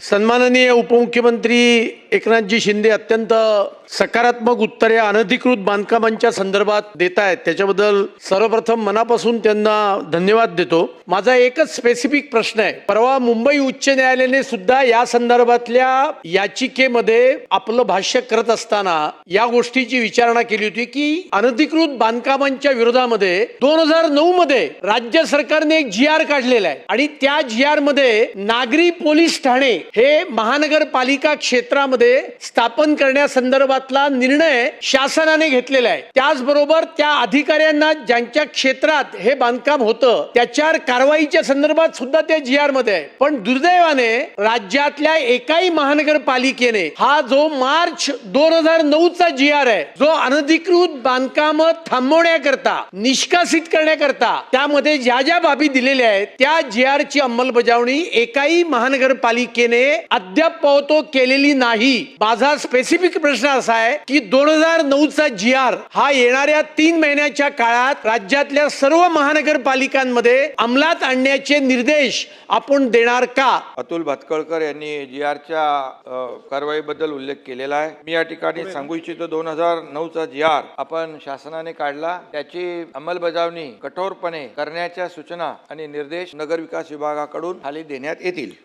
सन्माननीय उपमुख्यमंत्री एकनाथजी शिंदे अत्यंत सकारात्मक उत्तरे अनधिकृत बांधकामांच्या संदर्भात देत आहेत त्याच्याबद्दल सर्वप्रथम मनापासून त्यांना धन्यवाद देतो. माझा एकच स्पेसिफिक प्रश्न आहे. परवा मुंबई उच्च न्यायालयाने सुद्धा या संदर्भातल्या याचिकेमध्ये आपलं भाष्य करत असताना या गोष्टीची विचारणा केली होती की अनधिकृत बांधकामांच्या विरोधामध्ये दोन हजार नऊ मध्ये राज्य सरकारने एक जी आर काढलेला आहे. आणि त्या जी आरमध्ये नागरी पोलीस ठाणे हे महानगरपालिका क्षेत्रामध्ये स्थापन करण्यासंदर्भातला निर्णय शासनाने घेतलेला आहे. त्याचबरोबर त्या अधिकाऱ्यांना ज्यांच्या क्षेत्रात हे बांधकाम होतं त्याच्यावर कारवाईच्या संदर्भात सुद्धा त्या जी आरमध्ये आहे. पण दुर्दैवाने राज्यातल्या एकाही महानगरपालिकेने हा जो मार्च दोन हजार नऊ चा जी आर आहे जो अनधिकृत बांधकाम थांबवण्याकरता निष्कासित करण्याकरता त्यामध्ये ज्या ज्या बाबी दिलेल्या आहेत त्या जी आर ची अंमलबजावणी एकाही महानगरपालिकेने अद्याप तो केलेली नाही. माझा स्पेसिफिक प्रश्न असा आहे की दोन हजार नऊ चा जी आर हा येणाऱ्या तीन महिन्याच्या काळात राज्यातल्या सर्व महानगरपालिकांमध्ये अंमलात आणण्याचे निर्देश आपण देणार का? अतुल भातकळकर यांनी जी आरच्या कारवाईबद्दल उल्लेख केलेला आहे. मी या ठिकाणी सांगू इच्छितो दोन हजार नऊचा जी आर आपण शासनाने काढला. त्याची अंमलबजावणी कठोरपणे करण्याच्या सूचना आणि निर्देश नगर विकास विभागाकडून खाली देण्यात येतील.